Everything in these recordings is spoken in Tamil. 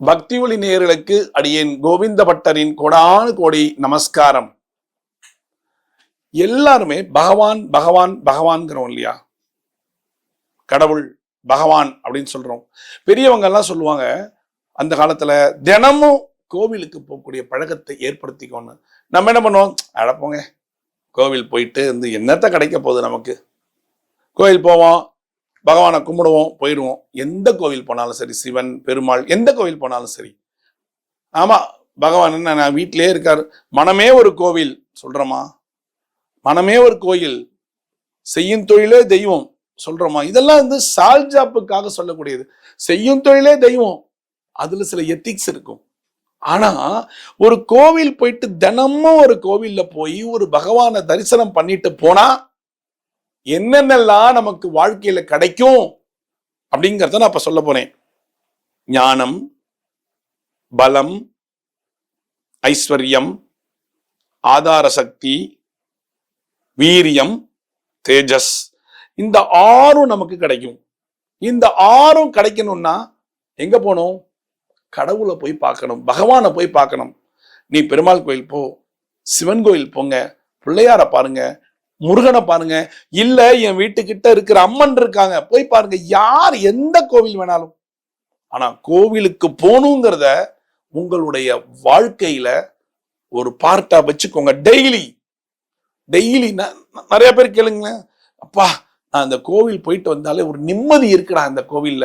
பக்தி ஒளி நேர்களுக்கு அடியேன் கோவிந்த பட்டரின் கொடானு கோடி நமஸ்காரம். எல்லாருமே பகவான் பகவான் பகவான்கிறோம் இல்லையா? கடவுள் பகவான் அப்படின்னு சொல்றோம். பெரியவங்க எல்லாம் சொல்லுவாங்க அந்த காலத்துல தினமும் கோவிலுக்கு போகக்கூடிய பழக்கத்தை ஏற்படுத்திக்கோன்னு. நம்ம என்ன பண்ணுவோம்? அடப்போங்க கோவில் போயிட்டு வந்து என்னத்த கிடைக்க போகுது நமக்கு? கோவில் போவோம் பகவானை கும்பிடுவோம் போயிடுவோம். எந்த கோவில் போனாலும் சரி சிவன் பெருமாள் எந்த கோவில் போனாலும் சரி. ஆமா பகவான் என்ன நான் வீட்டிலே இருக்கார். மனமே ஒரு கோவில் சொல்றோமா? மனமே ஒரு கோயில். செய்யும் தொழிலே தெய்வம் சொல்றோமா? இதெல்லாம் வந்து சால்ஜாப்புக்காக சொல்லக்கூடியது. செய்யும் தொழிலே தெய்வம். அதுல சில எத்திக்ஸ் இருக்கும். ஆனா ஒரு கோவில் போயிட்டு தினமும் ஒரு கோவில்ல போய் ஒரு பகவானை தரிசனம் பண்ணிட்டு போனா என்னென்னலாம் நமக்கு வாழ்க்கையில கிடைக்கும் அப்படிங்கிறத நான் இப்ப சொல்ல போனேன் ஞானம் பலம் ஐஸ்வர்யம் ஆதார சக்தி வீரியம் தேஜஸ். இந்த ஆறும் நமக்கு கிடைக்கும். இந்த ஆறும் கிடைக்கணும்னா எங்க போகணும்? கடவுளை போய் பார்க்கணும் பகவானை போய் பார்க்கணும். நீ பெருமாள் கோயில் போ சிவன் கோயில் போங்க பிள்ளையார பாருங்க முருகனை பாருங்க. இல்ல என் வீட்டுக்கிட்ட இருக்கிற அம்மன் இருக்காங்க. போய் பாருங்க யார் எந்த கோவில் வேணாலும். ஆனா கோவிலுக்கு போகணுங்கிறத உங்களுடைய வாழ்க்கையில ஒரு பார்ட்டா வச்சுக்கோங்க. டெய்லி டெய்லி நிறைய பேர் கேளுங்களேன். அப்பா நான் அந்த கோவில் போயிட்டு வந்தாலே ஒரு நிம்மதி இருக்குடா அந்த கோவில்ல.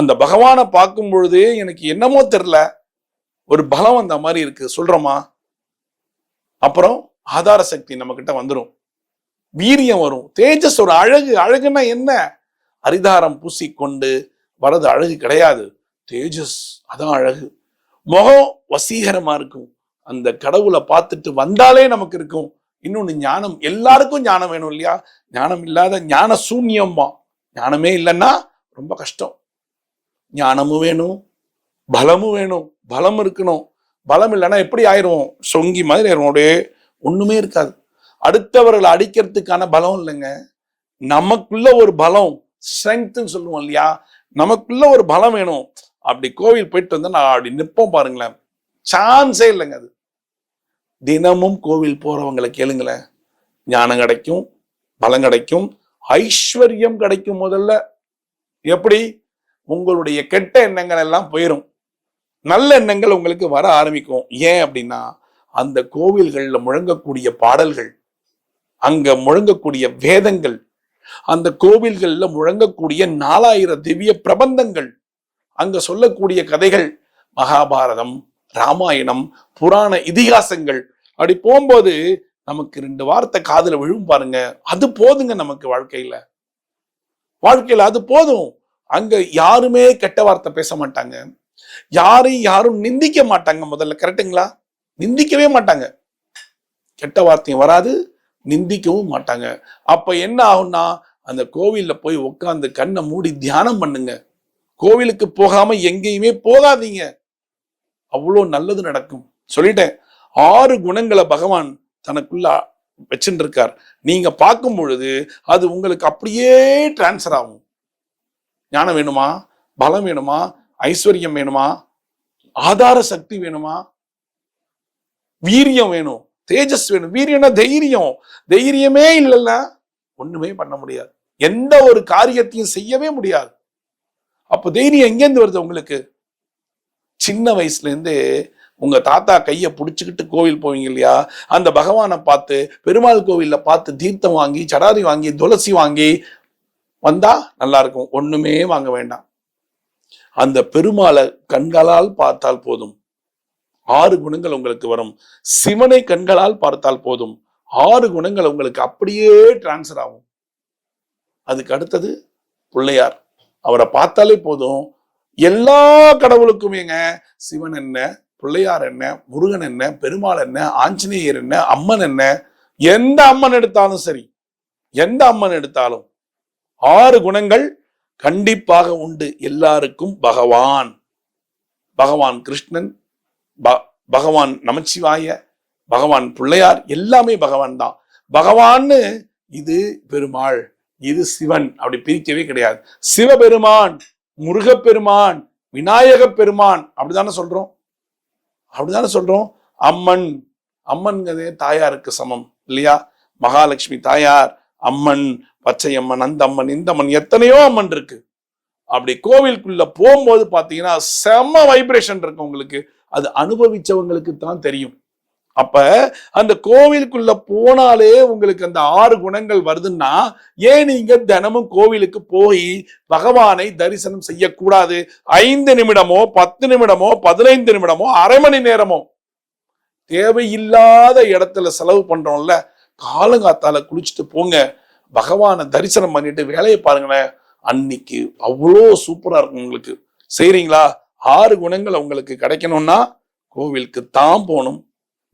அந்த பகவானை பார்க்கும் பொழுது எனக்கு என்னமோ தெரில ஒரு பலம் அந்த மாதிரி இருக்கு. சொல்றோமா அப்புறம் ஆதார சக்தி நம்ம கிட்ட வந்துடும் வீரியம் வரும். தேஜஸ் ஒரு அழகு. அழகுன்னா என்ன? அரிதாரம் பூசிக்கொண்டு வரது அழகு கிடையாது. தேஜஸ் அதான் அழகு. முகம் வசீகரமா இருக்கும். அந்த கடவுளை பார்த்துட்டு வந்தாலே நமக்கு இருக்கும். இன்னொன்னு ஞானம். எல்லாருக்கும் ஞானம் வேணும் இல்லையா? ஞானம் இல்லாத ஞான சூன்யம்மா. ஞானமே இல்லைன்னா ரொம்ப கஷ்டம். ஞானமும் வேணும். பலமும் வேணும். பலம் இருக்கணும். பலம் இல்லைன்னா எப்படி ஆயிரும் சொங்கி மாதிரி ஆயிரும் அப்படியே ஒண்ணுமே இருக்காது. அடுத்தவர்களை அடிக்கிறதுக்கான பலம் இல்லைங்க. நமக்குள்ள ஒரு பலம் ஸ்ட்ரென்த்னு சொல்லுவோம் இல்லையா? நமக்குள்ள ஒரு பலம் வேணும். அப்படி கோவில் போயிட்டு வந்து நான் அப்படி நிற்போம் பாருங்களேன். சான்ஸே இல்லைங்க அது. தினமும் கோவில் போறவங்களை கேளுங்களேன். ஞானம் கிடைக்கும் பலம் கிடைக்கும் ஐஸ்வர்யம் கிடைக்கும் முதல்ல. எப்படி? உங்களுடைய கெட்ட எண்ணங்கள் எல்லாம் போயிடும் நல்ல எண்ணங்கள் உங்களுக்கு வர ஆரம்பிக்கும். ஏன் அப்படின்னா அந்த கோவில்களில் முழங்கக்கூடிய பாடல்கள் அங்க முழங்கக்கூடிய வேதங்கள் அந்த கோவில்கள்ல முழங்கக்கூடிய நாலாயிரம் திவ்ய பிரபந்தங்கள் அங்க சொல்லக்கூடிய கதைகள் மகாபாரதம் ராமாயணம் புராண இதிகாசங்கள். அப்படி போகும்போது நமக்கு ரெண்டு வார்த்தை காதல விழும் பாருங்க. அது போதுங்க நமக்கு வாழ்க்கையில. வாழ்க்கையில அது போதும். அங்க யாருமே கெட்ட வார்த்தை பேச மாட்டாங்க. யாரையும் யாரும் நிந்திக்க மாட்டாங்க முதல்ல. கரெக்டுங்களா நிந்திக்கவே மாட்டாங்க. கெட்ட வார்த்தையும் வராது. நிந்திக்கவும் மாட்டாங்க. அப்போ என்ன ஆகும்னா அந்த கோவில்ல போய் உட்காந்து கண்ணை மூடி தியானம் பண்ணுங்க. கோவிலுக்கு போகாமல் எங்கேயுமே போகாதீங்க. அவ்வளோ நல்லது நடக்கும். சொல்லிட்டேன். ஆறு குணங்களை பகவான் தனக்குள்ள வச்சுட்டு இருக்கார் நீங்க பார்க்கும் பொழுது அது உங்களுக்கு அப்படியே டிரான்ஸ்ஃபர் ஆகும். ஞானம் வேணுமா? பலம் வேணுமா? ஐஸ்வர்யம் வேணுமா? ஆதார சக்தி வேணுமா? வீரியம் வேணும். தேஜஸ் வேணும். வீரியம்னா தைரியம். தைரியமே இல்லைல்ல ஒண்ணுமே பண்ண முடியாது. எந்த ஒரு காரியத்தையும் செய்யவே முடியாது. அப்போ தைரியம் எங்கேருந்து வருது உங்களுக்கு? சின்ன வயசுல இருந்தே உங்க தாத்தா கையை பிடிச்சிக்கிட்டு கோவில் போவீங்க இல்லையா? அந்த பகவானை பார்த்து பெருமாள் கோவில்ல பார்த்து தீர்த்தம் வாங்கி சடாரி வாங்கி துளசி வாங்கி வந்தா நல்லா இருக்கும் ஒண்ணுமே வாங்க வேண்டாம். அந்த பெருமாளை கண்களால் பார்த்தால் போதும். ஆறு குணங்கள் உங்களுக்கு வரும். சிவனை கண்களால் பார்த்தால் போதும். ஆறு குணங்கள் உங்களுக்கு அப்படியே டிரான்ஸ்ஃபர் ஆகும். அதுக்கு அடுத்தது பிள்ளையார். அவரை பார்த்தாலே போதும். எல்லா கடவுளுக்குமேங்க சிவன் என்ன பிள்ளையார் என்ன முருகன் என்ன பெருமாள் என்ன ஆஞ்சநேயர் என்ன அம்மன் என்ன எந்த அம்மன் எடுத்தாலும் சரி எந்த அம்மன் எடுத்தாலும் ஆறு குணங்கள் கண்டிப்பாக உண்டு. எல்லாருக்கும் பகவான். பகவான் கிருஷ்ணன் ப- பகவான் நமச்சிவாய பகவான் பிள்ளையார் எல்லாமே பகவான் தான். பகவான்னு இது பெருமாள் இது சிவன் அப்படி பிரிக்கவே கிடையாது. சிவபெருமான் முருகப்பெருமான் விநாயக பெருமான் அப்படிதானே சொல்றோம்? அப்படிதானே சொல்றோம்? அம்மன் அம்மன்கிறதே தாயாருக்கு சமம் இல்லையா? மகாலட்சுமி தாயார் அம்மன் பச்சையம்மன் அந்த அம்மன் இந்த அம்மன் எத்தனையோ அம்மன் இருக்கு. அப்படி கோவிலுக்குள்ள போகும்போது பாத்தீங்கன்னா செம வைப்ரேஷன் இருக்கு உங்களுக்கு. அது அனுபவிச்சவங்களுக்கு தான் தெரியும். அப்ப அந்த கோவிலுக்குள்ள போனாலே உங்களுக்கு அந்த ஆறு குணங்கள் வருதுன்னா ஏன் நீங்க தினமும் கோவிலுக்கு போய் பகவானை தரிசனம் செய்யக்கூடாது? ஐந்து நிமிடமோ பத்து நிமிடமோ பதினைந்து நிமிடமோ அரை மணி நேரமோ? தேவையில்லாத இடத்துல செலவு பண்றோம்ல காலங்காத்தால குளிச்சுட்டு போங்க. பகவானை தரிசனம் பண்ணிட்டு வேலையை பாருங்களேன். அன்னைக்கு அவ்வளோ சூப்பரா இருக்கும் உங்களுக்கு. செய்றீங்களா? ஆறு குணங்கள் அவங்களுக்கு கிடைக்கணும்னா கோவிலுக்கு தான் போகணும்.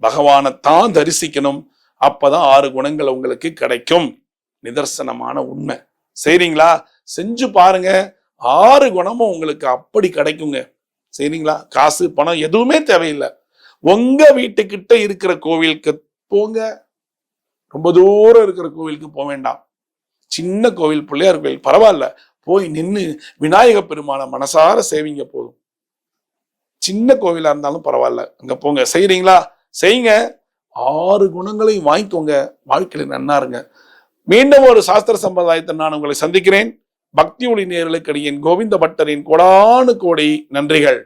பகவானை தான் தரிசிக்கணும். அப்பதான் ஆறு குணங்கள் உங்களுக்கு கிடைக்கும். நிதர்சனமான உண்மை. சரிங்களா? செஞ்சு பாருங்க. ஆறு குணமும் உங்களுக்கு அப்படி கிடைக்குங்க. சரிங்களா? காசு பணம் எதுவுமே தேவையில்லை. உங்க வீட்டுக்கிட்ட இருக்கிற கோவிலுக்கு போங்க. ரொம்ப தூரம் இருக்கிற கோவிலுக்கு போக வேண்டாம். சின்ன கோவில் பிள்ளையார் கோவில் பரவாயில்ல. போய் நின்று விநாயக பெருமான மனசார சேவிங்க போதும். சின்ன கோவிலா இருந்தாலும் பரவாயில்ல. அங்க போங்க. செய்கிறீங்களா செய்யுங்க ஆறு குணங்களையும் வாங்கிக்கோங்க. வாழ்க்கையில நன்னா இருங்க. மீண்டும் ஒரு சாஸ்திர சம்பிரதாயத்தை நான் உங்களை சந்திக்கிறேன். பக்தி ஒளி நேர்களுக்கு அடியேன் கோவிந்த பட்டரின் கோடானு கோடி நன்றிகள்.